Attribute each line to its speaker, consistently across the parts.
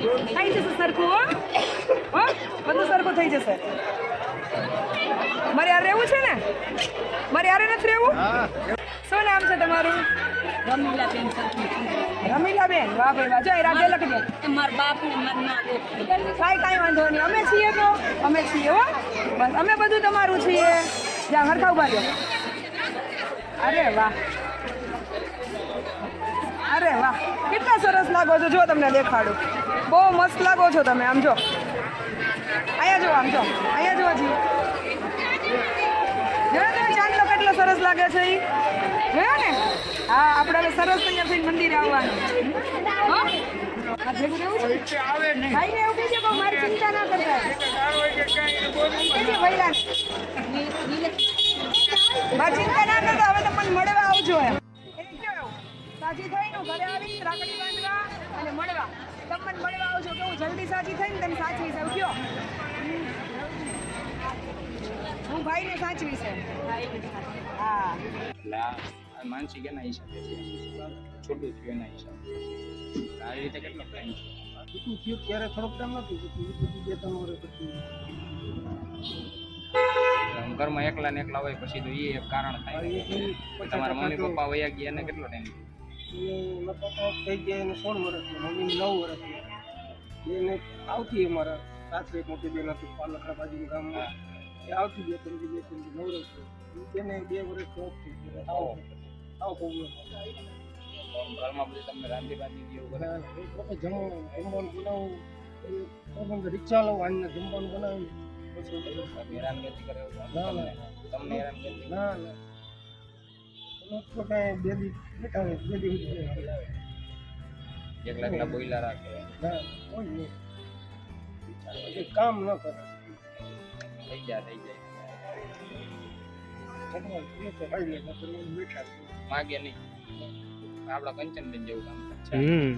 Speaker 1: થઈ જશે સરખું હો. બધું સરખું થઈ જશે. મારે યાર રહેવું છે ને? મારે યારે નથી રહેવું? શું નામ છે તમારું?
Speaker 2: રમીલાબેન
Speaker 1: રમીલાબેન વાહ ભાઈ વાહ. જો એ રાતે લખી દે
Speaker 2: તમારા બાપુ મારા
Speaker 1: કાંઈ કાંઈ વાંધો નહીં. અમે છીએ તો અમે છીએ હો. બસ અમે બધું તમારું છીએ. જ્યાં હરખા ઊભા રહ્યો. અરે વાહ. લાગો છો? જો તમને દેખાડું. બહુ મસ્ત લાગો છો તમે, આમ જો. અહીંયા જો આમ જો. અહીંયા જો. હજી જોયો તમે ચાંદલો કેટલો સરસ લાગે છે એ જોયો ને? હા, આપણે સરસ થઈને મંદિરે આવવાનું. મળવા આવજો એમ. સાજી થઈને હું ઘરે આવીશ રાખડી બાંધવા અને મળવા. તમને મળવા આવજો કે હું જલ્દી સાજી થઈને તમે સાચવી છે કયો હું ભાઈને સાચવી છે હા.
Speaker 3: માનસિક એના હિસાબે છે? છોટું થયું એના હિસાબે. આવી રીતે કેટલો ટાઈમ છે?
Speaker 4: ટૂંકું થયું ત્યારે થોડોક ટાઈમ નતું પછી એ પછી બે ત્રણ વર્ષ પછી.
Speaker 3: ઘરમાં એકલા ને એકલા હોય પછી તો એ એક કારણ થાય. તમારા મમ્મી પપ્પા વયા ગયા એને કેટલો ટાઈમ
Speaker 4: પપ્પા થઈ ગયા એને સોળ વર્ષની મમ્મી નવ વર્ષ એને આવતી અમારા સાસરે એક મોટી બેન હતી પાલખરા બાજુ ગામમાં. એ આવતી બે ત્રણ બે ત્રણ નવ વર્ષ તેને બે વર્ષ ઓફ થઈ ગયો. આવો. આવો પ્રોબ્લેમ
Speaker 3: ઘરમાં બધું તમને રાંધી બાંધી એવું કરે?
Speaker 4: જમવાનું જમવાનું બનાવું. પોતાને રિક્ષા લઉં આને જમવાનું બનાવી પછી
Speaker 3: હેરાનગતિ કરે તમને હેરાનગતિ
Speaker 4: ના ના. કાંઈ બે દી બેઠા હોય બે દી
Speaker 3: એકલા એકલા બોઈલા રાખે.
Speaker 4: ના કોઈ પછી કામ ન કરે.
Speaker 3: થઈ જાય જાય. માગે નહીં. આપડા કંચનબેન જેવું કામ
Speaker 5: હમ.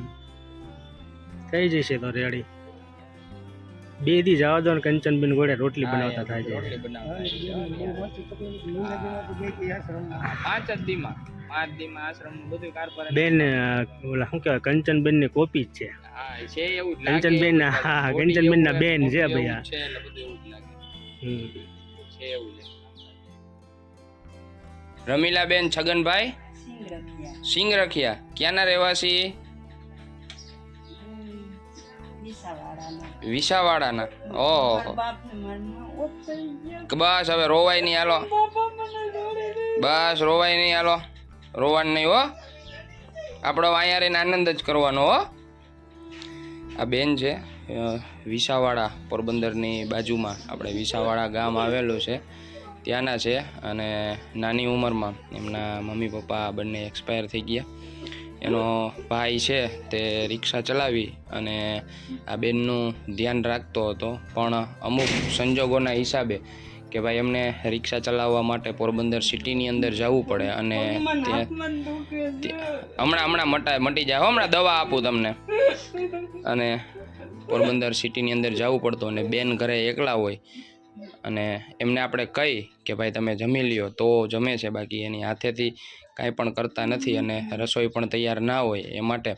Speaker 5: થઈ જશે તો રેડી. બે દી જવા દો ને કંચનબેન ગોળે રોટલી બનાવતા થાય છે.
Speaker 3: રોટલી બનાવતા. પાંચ જ દીમાં. પાંચ દીમાં આશ્રમ બધું
Speaker 5: બેન ઓલા શું કહેવાય કંચનબેનની કોપી જ છે.
Speaker 3: હા છે એવું જ
Speaker 5: કંચનબેન હા
Speaker 3: બોડી
Speaker 5: કંચનબેન ના બેન છે ભાઈ.
Speaker 3: છે એટલે બધું એવું જ લાગે.
Speaker 5: હમ.
Speaker 3: છે એવું છે રમીલાબેન છગનભાઈ?
Speaker 2: સિંગ રખ્યા
Speaker 3: સિંગ રખિયા ક્યાંના રહેવાસી
Speaker 2: વિસાવાડાના
Speaker 3: ઓહો. બસ હવે રોવાય નહીં હાલો. બસ રોવાય નહીં હાલો. રોવાનું નહીં હો. આપણો અહીંયા રહીને આનંદ જ કરવાનો હો. આ બેન છે વિસાવાડા પોરબંદરની બાજુમાં. આપણે વિસાવાડા ગામ આવેલું છે. ત્યાંના છે અને નાની ઉંમરમાં એમના મમ્મી પપ્પા બંને એક્સપાયર થઈ ગયા. એનો ભાઈ છે તે રિક્ષા ચલાવી અને આ બેનનું ધ્યાન રાખતો હતો. પણ અમુક સંજોગોના હિસાબે કે ભાઈ એમને રિક્ષા ચલાવવા માટે પોરબંદર સિટીની અંદર જવું પડે અને હમણાં હમણાં મટા મટી જાય. હમણાં દવા આપું તમને. અને પોરબંદર સિટીની અંદર જવું પડતું અને બેન ઘરે એકલા હોય. અને એમને આપણે કહી કે ભાઈ તમે જમી લ્યો, તો જમે છે, બાકી એની હાથેથી કાંઈ પણ કરતા નથી અને રસોઈ પણ તૈયાર ના હોય એ માટે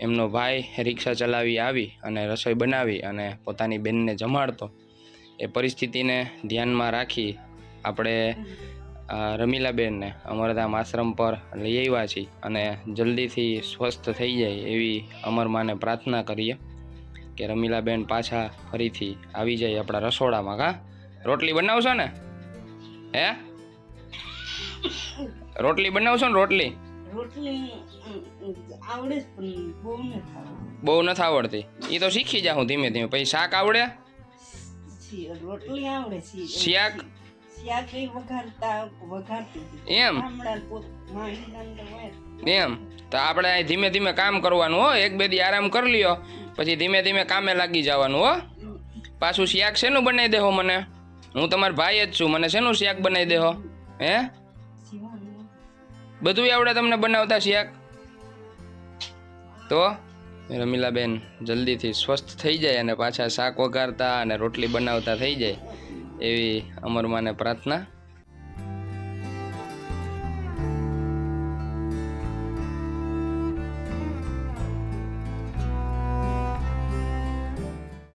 Speaker 3: એમનો ભાઈ રિક્ષા ચલાવી આવી અને રસોઈ બનાવી અને પોતાની બેનને જમાડતો. એ પરિસ્થિતિને ધ્યાનમાં રાખી આપણે રમીલાબેનને અમરધામ આશ્રમ પર લઈ આવ્યા છીએ અને જલ્દીથી સ્વસ્થ થઈ જાય એવી અમરમાને પ્રાર્થના કરીએ. કે રમીલાબેન પાછા ફરીથી આવી જાય આપણા રસોડામાં કા? રોટલી બનાવશો ને? હે? રોટલી બનાવશો ને રોટલી?
Speaker 2: બહુ
Speaker 3: નથી આવડતી. એ તો શીખી જાઉં ધીમે ધીમે. પછી શાક આવડે?
Speaker 2: રોટલી આવડે
Speaker 3: શાક? એમ? એમ. તો આપણે અહીં ધીમે ધીમે કામ કરવાનું હો. એક બે દી આરામ કરી લ્યો. પછી ધીમે ધીમે કામે લાગી જવાનું હો. પાછું શાક શેનું બનાવી દેહો મને? હું તમારો ભાઈ જ છું. મને શેનું શાક બનાવી દેહો? હે? બધું આવડે તમને બનાવતા શાક? તો? રમીલાબેન, જલ્દીથી સ્વસ્થ થઈ જાય અને પાછા શાક વઘારતા અને રોટલી બનાવતા થઈ જાય. એવી અમરમાને પ્રાર્થના.